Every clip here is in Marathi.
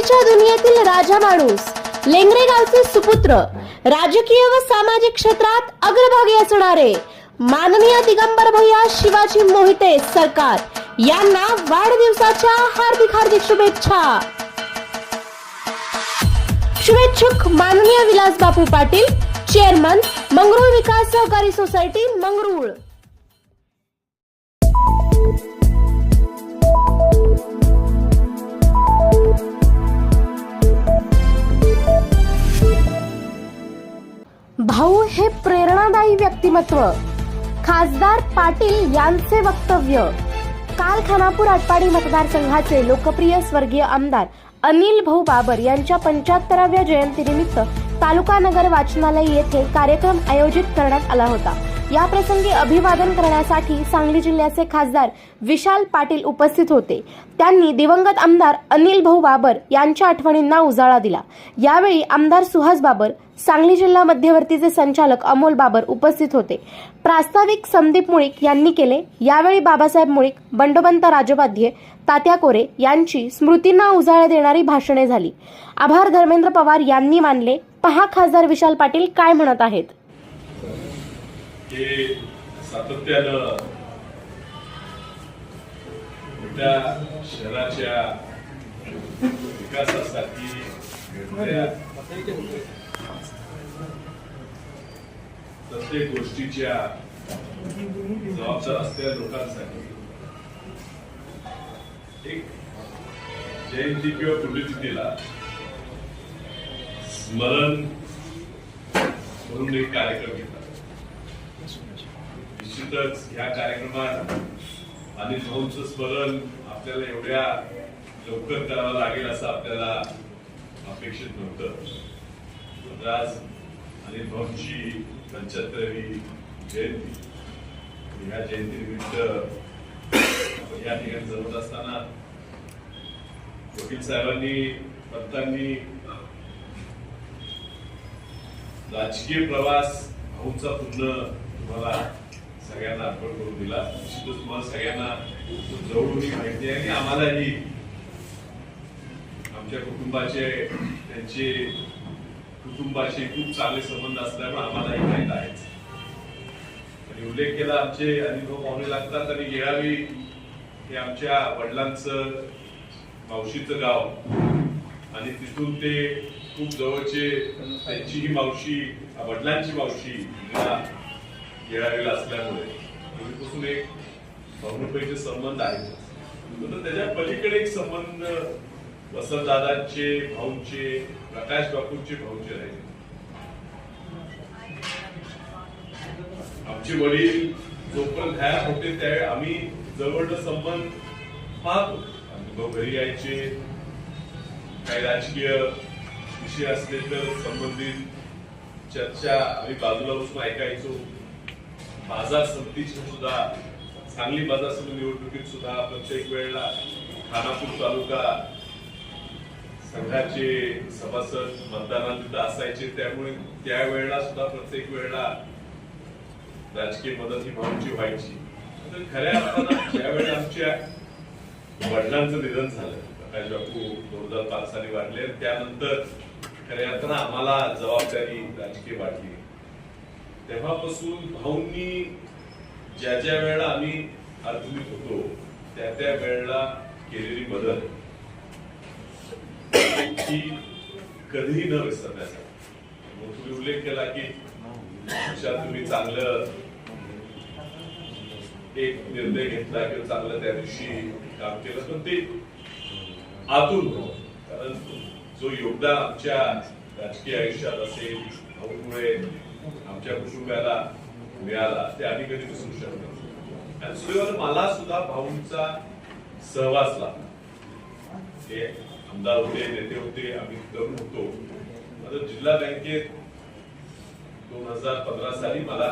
राजकारणाच्या दुनियेतील राजा माणूस लेंगरे गावचे सुपुत्र राजकीय व सामाजिक क्षेत्रात अग्रभागी असणारे माननीय दिगंबर भैया शिवाजी मोहिते सरकार यांना वाढदिवसाच्या हार्दिक हार्दिक शुभेच्छा. शुभेच्छुक माननीय विलास बापू पाटील चेअरमन मंगरुळ विकास सहकारी सोसायटी मंगरुळ. भाऊ हे प्रेरणादायी व्यक्तिमत्व. खासदार पाटील यांचे वक्तव्य. काल खानापूर आटपाडी मतदारसंघाचे लोकप्रिय स्वर्गीय आमदार अनिल भाऊ बाबर यांच्या पंच्याहत्तराव्या जयंतीनिमित्त तालुका नगर वाचनालय येथे कार्यक्रम आयोजित करण्यात आला होता. या प्रसंगी अभिवादन करण्यासाठी सांगली जिल्ह्याचे खासदार विशाल पाटील उपस्थित होते. त्यांनी दिवंगत आमदार अनिल भाऊ बाबर यांच्या आठवणींना उजाळा दिला. यावेळी आमदार सुहास बाबर सांगली जिल्हा मध्यवर्तीचे संचालक अमोल बाबर उपस्थित होते. प्रास्ताविक संदीप मुळीक यांनी केले. यावेळी बाबासाहेब मुळीक बंडोबंत राजोपाध्ये तात्या कोरे यांची स्मृतींना उजाळा देणारी भाषणे झाली. आभार धर्मेंद्र पवार यांनी मानले. पहा खासदार विशाल पाटील काय म्हणत आहेत. हे सातत्यानं मोठ्या शहराच्या विकासासाठी प्रत्येक गोष्टीच्या जबाबदार असलेल्या लोकांसाठी एक जयंती किंवा पुण्यतिथीला स्मरण म्हणून एक कार्यक्रम घेतला निश्चितच ह्या कार्यक्रमात आणि भाऊंचं स्मरण आपल्याला एवढ्या लवकर करावं लागेल असं आपल्याला अपेक्षित नव्हतं. आज आणि भाऊंची पंच्याहत्तरावी जयंती. आणि ह्या जयंतीनिमित्त आपण या ठिकाणी जमत असताना वकील साहेबांनी पंतांनी राजकीय प्रवास भाऊंचा पूर्ण तुम्हाला सगळ्यांना अर्पण करून दिला. निश्चितच तुम्हाला सगळ्यांना जवळूनही माहिती आहे आणि आम्हालाही. आमच्या कुटुंबाचे त्यांचे कुटुंबाशी खूप चांगले संबंध असल्यामुळे आम्हालाही माहीत आहेच आणि उल्लेख केला आमचे अनुभव पाहुणे लागतात आणि गेळावी हे आमच्या वडिलांचं मावशीचं गाव. आणि तिथून ते खूप जवळचे त्यांची ही मावशी वडिलांची मावशी या असल्यामुळे पूर्वीपासून एक भावनुपैचे संबंध आहे. त्याच्या पलीकडे एक संबंध वसंतदादांचे भाऊंचे प्रकाश बापूंचे भाऊंचे राहिले. आमचे वडील जोपर्यंत हयात होते त्यावेळी आम्ही जवळचा संबंध पाहतो. भाऊ घरी यायचे. काही राजकीय विषय असले तर संबंधित चर्चा आम्ही बाजूला बसून ऐकायचो. बाजार समितीची सुद्धा सांगली बाजार समिती निवडणुकीत सुद्धा प्रत्येक वेळेला खानापूर तालुका संघाचे सभासद मतदानात तिथं असायचे. त्यामुळे त्यावेळेला सुद्धा प्रत्येक वेळेला राजकीय मदत ही भाऊंची व्हायची. तर खऱ्या अर्थानं ज्यावेळेला आमच्या वडिलांचं निधन झालं. प्रकाश बापू दोन हजार पाच साली वाढले आणि त्यानंतर खऱ्या अर्थानं आम्हाला जबाबदारी राजकीय वाढली तेव्हापासून भाऊंनी ज्या ज्या वेळेला आम्ही अडचणीत होतो त्या त्या वेळेला केलेली मदत ही कधीही न विसरण्यासाठी. मग तुम्ही उल्लेख केला की अशा तुम्ही चांगलं एक निर्णय घेतला किंवा चांगलं त्या दिवशी काम केलं पण ते आतून कारण जो योगदान आमच्या राजकीय आयुष्यात असेल भाऊमुळे आमच्या कुटुंबाला मिळाला ते आम्ही कधी विसरू शकतो आणि सुदैवानं मला सुद्धा भाऊंचा सहवास लाभला ते आमदार होते नेते होते आम्ही तरुण होतो. आता जिल्हा बँकेत दोन हजार पंधरा साली मला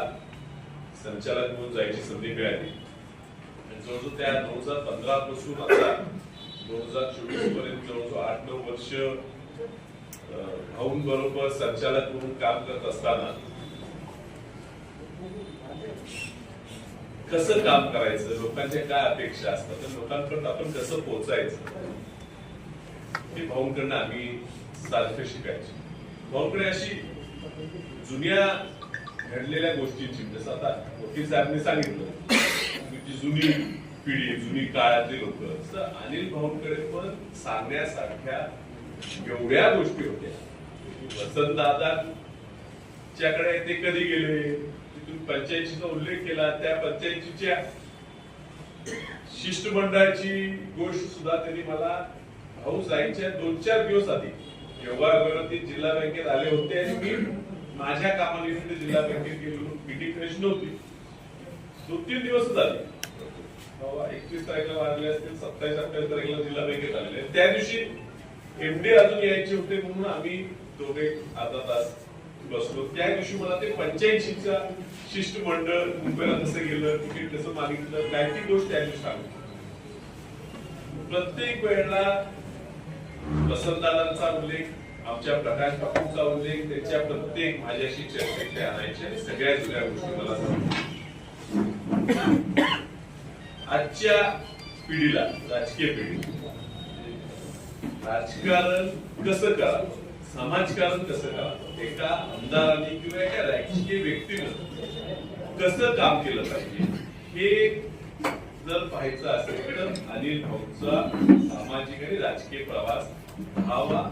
संचालक म्हणून जायची संधी मिळाली. आणि जवळजवळ त्या दोन हजार पंधरा पासून आता दोन हजार चोवीसपर्यंत जवळजवळ आठ नऊ वर्ष भाऊंबरोबर संचालक म्हणून काम करत असताना कसं काम करायचं? लोकांच्या काय अपेक्षा असतात? तर लोकांपर्यंत आपण कसं पोहोचायचं हे भाऊंकडनं आम्ही सारखं शिकायचो. भाऊंकडे अशी जुन्या घडलेल्या गोष्टींची जसं आता मोठी साहेबांनी सांगितलं तुमची जुनी पिढी जुनी काळातली लोक. तर अनिल भाऊंकडे पण सांगण्यासारख्या एवढ्या गोष्टी होत्या. वसंत दादाच्याकडे ते कधी गेले? तुम्ही पंचायतीचा उल्लेख केला त्या पंचायतीच्या शिष्टमंडळाची गोष्ट सुद्धा त्यांनी मला भाऊ जायच्या दोन चार दिवस आधी जेव्हा ते जिल्हा बँकेत आले होते आणि मी माझ्या कामानिमित्त जिल्हा बँकेत गेलो. मिटिंग फ्रेश नव्हती दोन तीन दिवस झाले एकवीस तारखेला वाढले असतील सत्तावीस अठ्ठावीस तारखेला जिल्हा बँकेत आले त्या दिवशी एमडी अजून यायचे होते म्हणून आम्ही दोघे अर्धा तास बसलो. त्या दिवशी मला ते पंच्याऐंशीचा शिष्टमंडळ मुंबईला कसं गेलं तिकीट कसं मागितलं. काय ती गोष्ट त्या दिवशी सांगितली प्रत्येक वेळेला वसंतदादांचा उल्लेख आमच्या प्रकाश बापूंचा उल्लेख त्यांच्या प्रत्येक माझ्याशी चर्चेत आणायचे आणि सगळ्या जुन्या गोष्टी मला आजच्या पिढीला राजकीय पिढी राजकारण कसं करावं? समाजकारण कसं करावं? एका आमदाराने किंवा एका राजकीय व्यक्तीनं कसं काम केलं पाहिजे? हे जर पाहायचं असेल तर अनिल भाऊचा सामाजिक आणि राजकीय प्रवास व्हावा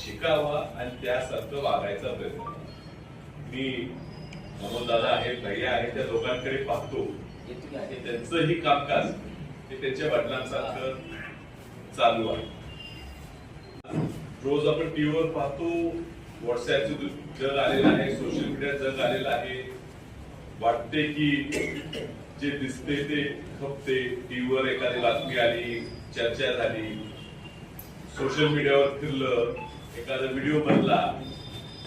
शिकावा आणि त्यासारखं वागायचा प्रयत्न मी दादा आहेत भैया आहेत त्या लोकांकडे पाहतो त्यांचंही कामकाज हे त्यांच्या वडिलांसारखं चालू आहे. रोज आपण टीव्हीवर पाहतो व्हॉट्सअपचं जग आलेलं आहे सोशल मीडिया जग आलेलं आहे. वाटते की जे दिसते ते खपते टीव्हीवर एखादी बातमी आली चर्चा झाली सोशल मीडियावर फिरलं एखादा व्हिडिओ बनला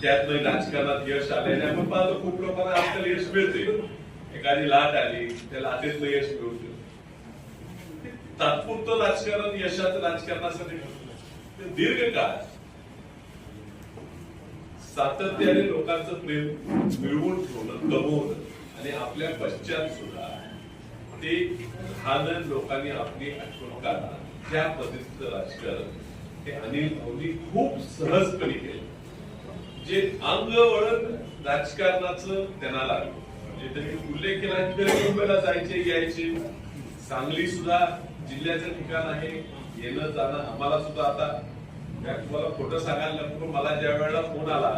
त्यात राजकारणात यश आले आणि आपण पाहतो खूप लोकांना आजकाल यश मिळते एखादी लाट आली त्या लाटेतलं यश मिळते तात्पुरतं राजकारण यशाचं राजकारणासाठी ते दीर्घकाळ सातत्याने लोकांचं प्रेम मिळवून ठेवणं कमवणं आणि आपल्या पश्चात सुद्धा ते राहणं लोकांनी आपली आठवण काढा त्या पद्धतीचं राजकारण हे अनिल भाऊनी खूप सहजपणे केलं. जे अंग वळण राजकारणाचं त्यांना लागलं. म्हणजे त्यांनी उल्लेख केला की मुंबईला जायचे यायचे. सांगली सुद्धा जिल्ह्याचं ठिकाण आहे. येणं जाणं आम्हाला सुद्धा आता काय तुम्हाला खोटं सांगायला नको मला ज्या वेळेला फोन आला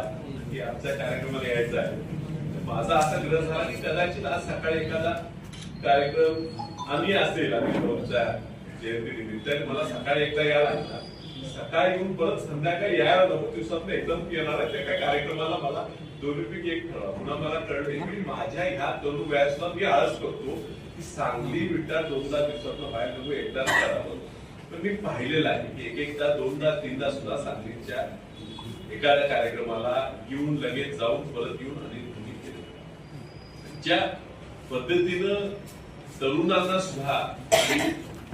की आमच्या कार्यक्रमाला यायचा आहे माझा असा ग्रह झाला की कदाचित आज सकाळी एखादा कार्यक्रम आम्ही असेल आम्ही भाऊच्या जयंती निमित्त. मला सकाळी एकदा यायला लागला. सकाळी येऊन परत संध्याकाळी यायला नको दिवसात एकदम येणार आहे. त्या कार्यक्रमाला मला दोन्हीपैकी एक ठरवा. पुन्हा मला कळले की माझ्या ह्या तरुण वयासुद्धा मी आळस करतो की सांगली विटा दोनदा दिवसात बाहेर नको एकदाच करावं. पण मी पाहिलेलं आहे की एक एकदा दोनदा तीनदा सुद्धा सांगलीच्या एखाद्या कार्यक्रमाला येऊन लगेच जाऊन परत येऊन आणि तुम्ही केलं. ज्या पद्धतीनं तरुणांना सुद्धा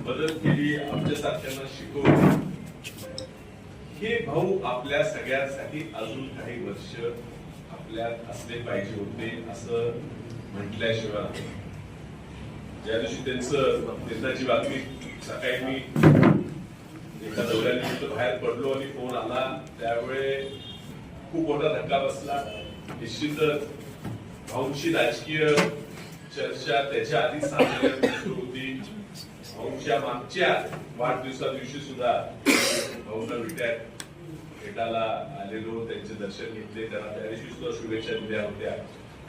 मदत केली आमच्यासारख्यांना शिकवली हे भाऊ आपल्या सगळ्यांसाठी अजून काही वर्ष आपल्यात असले पाहिजे होते असं म्हटल्याशिवाय. ज्या दिवशी त्यांचं त्यांची बातमी सकाळी मी एका दौऱ्यानिमित्त बाहेर पडलो आणि फोन आला. त्यावेळे खूप मोठा धक्का बसला. निश्चितच भाऊंची राजकीय चर्चा त्याच्या आधी सांगण्यात होती. भाऊंच्या मागच्या वाढदिवसा दिवशी सुद्धा भाऊंना विट्यात भेटायला आलेलो. त्यांचे दर्शन घेतले. त्यांना त्या दिवशी सुद्धा शुभेच्छा दिल्या होत्या.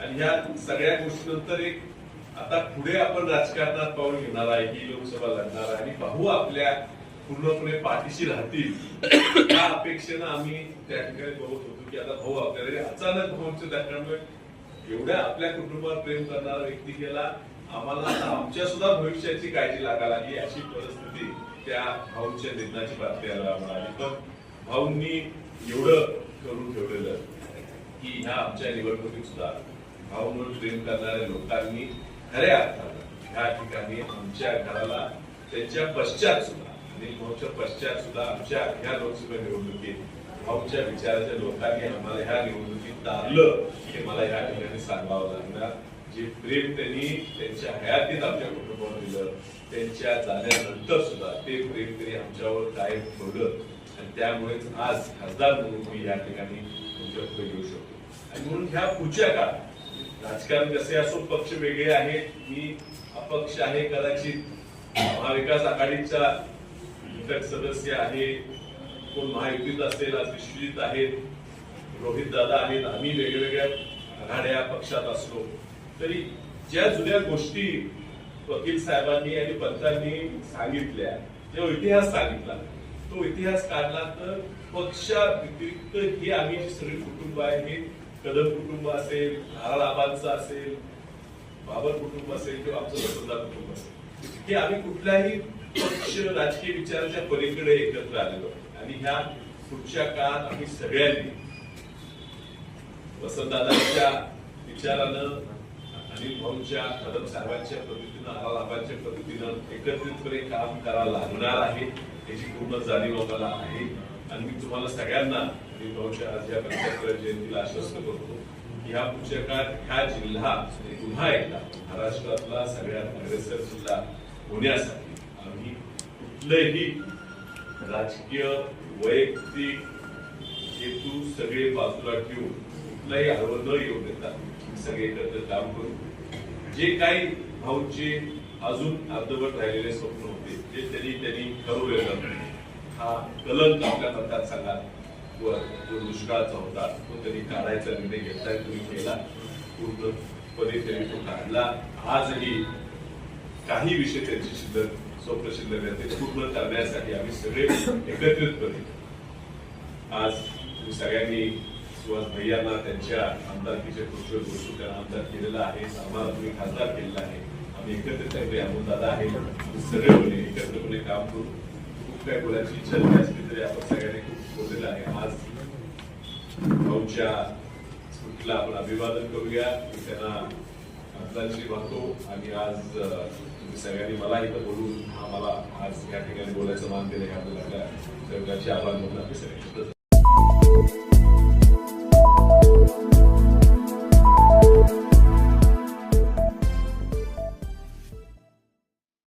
आणि ह्या सगळ्या गोष्टीनंतर एक आता पुढे आपण राजकारणात पाऊल घेणार आहे. ही लोकसभा लढणार आहे. आणि भाऊ आपल्या पूर्णपणे पाठीशी राहतील. या अपेक्षेनं आम्ही त्या ठिकाणी बघत होतो की आता भाऊ आपल्याला अचानक भाऊंच्या त्याच्यामुळे एवढ्या आपल्या कुटुंबात प्रेम करणारा व्यक्ती गेला. आम्हाला आता आमच्या सुद्धा भविष्याची काळजी लागायला लागली अशी परिस्थिती त्या भाऊच्या निधनाची बातमी आला. मिळाली पण भाऊंनी एवढं करून ठेवलेलं की ह्या आमच्या निवडणुकीत सुद्धा भाऊंवर प्रेम करणाऱ्या लोकांनी खऱ्या अर्थानं ह्या ठिकाणी आमच्या घराला त्यांच्या पश्चात सुद्धा आणि पश्चात सुद्धा आमच्या ह्या लोकसभा निवडणुकीत भाऊच्या विचाराच्या लोकांनी आम्हाला ह्या निवडणुकीत तारलं हे मला ह्या ठिकाणी सांगावं लागणार. जे प्रेम त्यांनी त्यांच्या हयातीत आमच्या कुटुंबावर दिलं त्यांच्या जाण्यानंतर सुद्धा ते प्रेम त्यांनी आमच्यावर कायम ठेवलं. आणि त्यामुळेच आज खासदार म्हणून मी या ठिकाणी तुमच्यापुढे येऊ शकतो. आणि म्हणून ह्या पुढच्या काळात राजकारण कसे असो पक्ष वेगळे आहेत मी अपक्ष आहे कदाचित. महाविकास आघाडीचा घटक सदस्य आहे कोण महायुतीत असेल आज विश्वजित आहेत रोहित दादा आहेत आम्ही वेगवेगळ्या आघाड्या पक्षात असलो. तरी ज्या जुन्या गोष्टी वकील साहेबांनी आणि पंतांनी सांगितल्या जो इतिहास सांगितला तो इतिहास काढला तर पक्षा व्यतिरिक्त ही आम्ही सगळी कुटुंब आहे. हे कदम कुटुंब असेल आबांचं असेल बाबर कुटुंब असेल किंवा आमचं वसंतदार कुटुंब असेल. हे आम्ही कुठल्याही पक्ष राजकीय विचाराच्या पलीकडे एकत्र आलेलो आहे. आणि ह्या पुढच्या काळात आम्ही सगळ्यांनी वसंतदादांच्या विचारानं अनिल भाऊच्या कदम साहेबांच्या पद्धतीनं आला पद्धतीनं एकत्रितपणे काम करायला लागणार आहे याची पूर्ण जाणीव आम्हाला आहे आणि मी तुम्हाला सगळ्यांना अनिल भाऊच्या आज या पंच्याहत्तर जयंतीला आश्वस्त करतो की ह्या पुढच्या काळात हा जिल्हा पुन्हा एकदा महाराष्ट्रातला सगळ्यात अग्रेसर जिल्हा होण्यासाठी कुठलंही राजकीय वैयक्तिक हेतू सगळे बाजूला ठेवून कुठलाही हरव न येऊ देता सगळे एकत्र काम करू जे काही भाऊचे अजून अर्धवट राहिलेले स्वप्न होते जे त्यांनी त्यांनी ठरवलेलं हा कलंक आपल्या मतदारसंघात वर जो दुष्काळाचा होता तो त्यांनी काढायचा निर्णय घेतलाय तुम्ही केला. पूर्णपणे त्यांनी तो काढला. आजही काही विषय त्यांची शिल्लक स्वप्नशिल्ल आहे ते पूर्ण करण्यासाठी आम्ही सगळे एकत्रितपणे आज सगळ्यांनी सुहास भैयांना त्यांच्या आमदारकीच्या खुर्चीवर गोष्टी त्यांना आमदार केलेला आहे आम्हाला तुम्ही खासदार केलेला आहे. आम्ही एकत्रितपणे अमोल दादा आहे. सगळेपणे एकत्रपणे काम करू. खूप काय बोलायची इच्छा नाही असली तरी आपण सगळ्यांनी खूप बोललेलं आहे. आज भाऊच्या स्मृतीला आपण अभिवादन करूया. त्यांना आदरांजली वाहतो आणि आज तुम्ही सगळ्यांनी मला इथं बोलून आम्हाला आज या ठिकाणी बोलायचं मान दिलं आपल्याला आपल्या आभार म्हणून आपले सगळ्यांनी